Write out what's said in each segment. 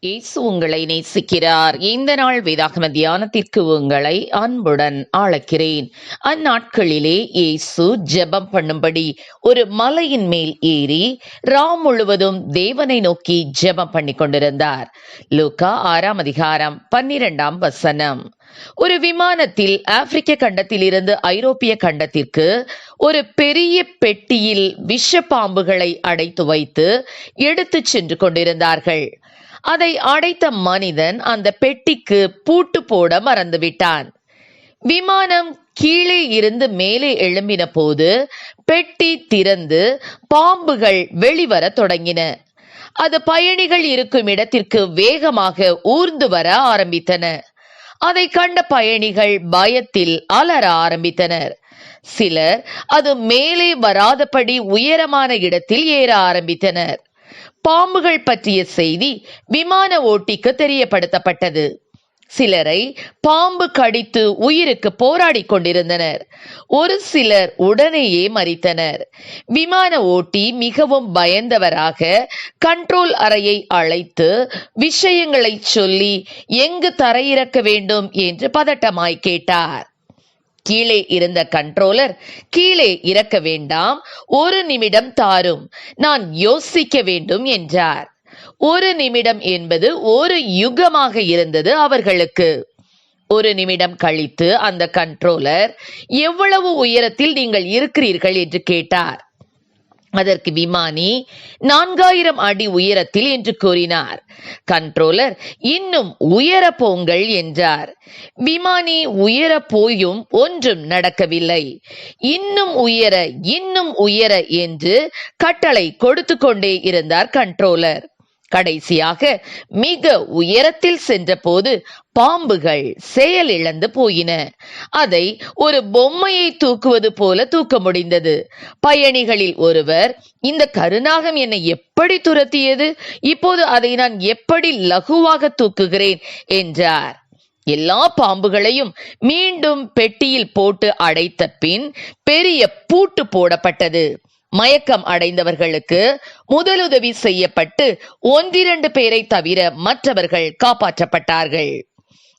இயேசு உங்களை நேசிக்கிறார். இந்த நாள் வேதாகம தியானத்திற்கு உங்களை அன்புடன் அழைக்கிறேன். அந்நாட்களிலே இயேசு ஜெபம் பண்ணும்படி ஒரு மலையின் மேல் ஏறி ராம் முழுவதும் தேவனை நோக்கி ஜெபம் பண்ணி கொண்டிருந்தார். லூகா ஆறாம் அதிகாரம் பன்னிரெண்டாம் வசனம். ஒரு விமானத்தில் ஆப்பிரிக்க கண்டத்தில் இருந்து ஐரோப்பிய கண்டத்திற்கு ஒரு பெரிய பெட்டியில் விஷ பாம்புகளை அடைத்து வைத்து எடுத்துச் சென்று கொண்டிருந்தார்கள். அதை அடைத்த மனிதன் அந்த பெட்டிக்கு பூட்டு போட மறந்துவிட்டான். விமானம் கீழே இருந்து மேலே எழும்பின போது பெட்டி திறந்து பாம்புகள் வெளிவர தொடங்கின. அது பயணிகள் இருக்கும் இடத்திற்கு வேகமாக ஊர்ந்து வர ஆரம்பித்தன. அதை கண்ட பயணிகள் பயத்தில் அலற ஆரம்பித்தனர். சிலர் அது மேலே வராதபடி உயரமான இடத்தில் ஏற ஆரம்பித்தனர். பாம்புகள் பற்றிய செய்தி விமான ஓட்டிக்கு தெரியப்படுத்தப்பட்டது. சிலரை பாம்பு கடித்து உயிருக்கு போராடி கொண்டிருந்தனர். ஒரு சிலர் உடனேயே மறித்தனர். விமான ஓட்டி மிகவும் பயந்தவராக கண்ட்ரோல் அறையை அழைத்து விஷயங்களை சொல்லி எங்கு தரையிறக்க வேண்டும்? என்று பதட்டமாய் கேட்டார். கீழே இருந்த கண்ட்ரோலர் கீழே இறக்க வேண்டாம். ஒரு நிமிடம் தாரும். நான் யோசிக்க வேண்டும் என்றார். ஒரு நிமிடம் என்பது ஒரு யுகமாக இருந்தது அவர்களுக்கு. ஒரு நிமிடம் கழித்து அந்த கண்ட்ரோலர் எவ்வளவு உயரத்தில் நீங்கள் இருக்கிறீர்கள்? என்று கேட்டார். அதற்கு விமானி நான்காயிரம் அடி உயரத்தில் என்று கூறினார். கண்ட்ரோலர் இன்னும் உயர போங்கள் என்றார். விமானி உயர போயும் ஒன்றும் நடக்கவில்லை. இன்னும் உயர இன்னும் உயர என்று கட்டளை கொடுத்து கொண்டே இருந்தார் கண்ட்ரோலர். கடைசியாக மிக உயரத்தில் சென்றபோது பாம்புகள் செயலிழந்து போயின. அதை ஒரு பொம்மையை தூக்குவது போல தூக்க முடிந்தது. பயணிகளில் ஒருவர் இந்த கருநாகம் என்னை எப்படி துரத்தியது? இப்போது அதை நான் எப்படி லகுவாக தூக்குகிறேன்? என்றார். எல்லா பாம்புகளையும் மீண்டும் பெட்டியில் போட்டு அடைத்த பின் பெரிய பூட்டு போடப்பட்டது. மயக்கம் அடைந்தவர்களுக்கு முதலுதவி செய்யப்பட்டு ஒன்றிரண்டு பேரை தவிர மற்றவர்கள் காப்பாற்றப்பட்டார்கள்.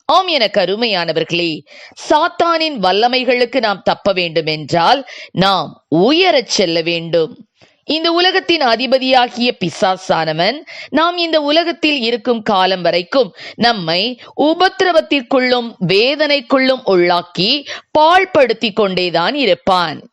ஆம் என கருமையானவர்களே சாத்தானின் வல்லமைகளுக்கு நாம் தப்ப வேண்டும் என்றால் நாம் உயரச் செல்ல வேண்டும். இந்த உலகத்தின் அதிபதியாகிய பிசாசானவன் நாம் இந்த உலகத்தில் இருக்கும் காலம் வரைக்கும் நம்மை உபத்திரவத்திற்குள்ளும் வேதனைக்குள்ளும் உள்ளாக்கி பாழ்படுத்தி கொண்டேதான் இருப்பான்.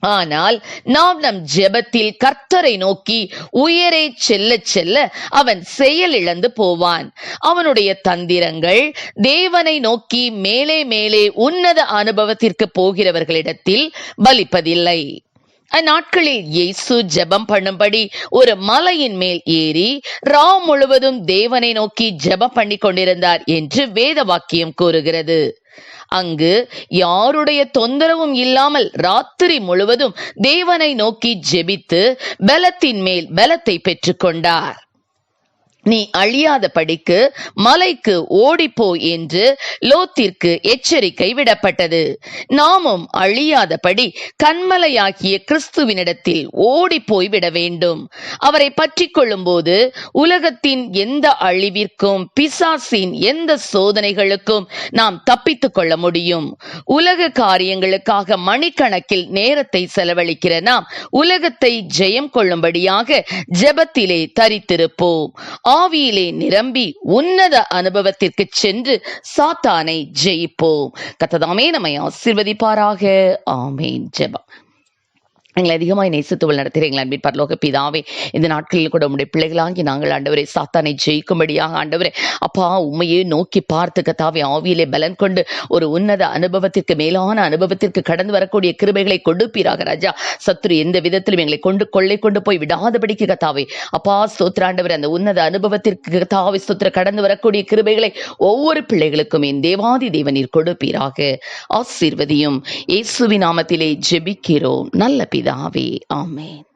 ஆனால் நாம் நம் ஜெபத்தில் கர்த்தரை நோக்கி உயரே செல்ல செல்ல அவன் செயலிழந்து போவான். அவனுடைய தந்திரங்கள் தேவனை நோக்கி மேலே மேலே உன்னத அனுபவத்திற்கு போகிறவர்களிடத்தில் பலிப்பதில்லை. அந்நாட்களில் இயேசு ஜெபம் பண்ணும்படி ஒரு மலையின் மேல் ஏறி ராவ் முழுவதும் தேவனை நோக்கி ஜெபம் பண்ணி கொண்டிருந்தார் என்று வேத வாக்கியம் கூறுகிறது. அங்கு யாருடைய தொந்தரவும் இல்லாமல் ராத்திரி முழுவதும் தேவனை நோக்கி ஜெபித்து பலத்தின் மேல் பலத்தை பெற்றுக்கொண்டார் நீ அழியாத படிக்கு மலைக்கு ஓடிப்போ என்று லோத்திற்கு எச்சரிக்கை விடப்பட்டது. நாமும் அழியாதபடி கண்மலையாகிய கிறிஸ்துவினிடத்தில் ஓடிப்போய் விட வேண்டும். அவரை பற்றி கொள்ளும்போது உலகத்தின் எந்த அழிவிற்கும் பிசாசின் எந்த சோதனைகளுக்கும் நாம் தப்பித்துக் கொள்ள முடியும். உலக காரியங்களுக்காக மணிக்கணக்கில் நேரத்தை செலவழிக்கிற நாம் உலகத்தை ஜெயம் கொள்ளும்படியாக ஜெபத்திலே தரித்திருப்போம். ஆவியிலே நிரம்பி உன்னத அனுபவத்திற்கு சென்று சாத்தானை ஜெயிப்போம். கத்ததாமே நம்மை ஆசிர்வதிப்பாராக. ஆமேன். ஜெபம். எங்களை அதிகமாய் நேசித்துவள் நடத்துகிறீங்களா அன்பின் பரலோக பிதாவே. இந்த நாட்களில் கூட உடைய பிள்ளைகளாகி நாங்கள் ஆண்டவரை சாத்தானை ஜெயிக்கும்படியாக ஆண்டவரே அப்பா உண்மையே நோக்கி பார்த்து கத்தாவே ஆவியிலே பலன் கொண்டு ஒரு உன்னத அனுபவத்திற்கு மேலான அனுபவத்திற்கு கடந்து வரக்கூடிய கிருபைகளை கொடுப்பீராக ராஜா. சத்ரு எந்த விதத்திலும் எங்களை கொண்டு கொள்ளை கொண்டு போய் விடாதபடிக்கு கத்தாவே அப்பா ஸ்தோத்திராண்டவர் அந்த உன்னத அனுபவத்திற்கு கத்தாவை ஸ்தோத்திர கடந்து வரக்கூடிய கிருபைகளை ஒவ்வொரு பிள்ளைகளுக்கும் என் தேவாதி தேவனீர் கொடுப்பீராக. ஆசீர்வதியும். இயேசுவி நாமத்திலே ஜெபிக்கிறோம். நல்ல பிதா. பிதாவே ஆமென்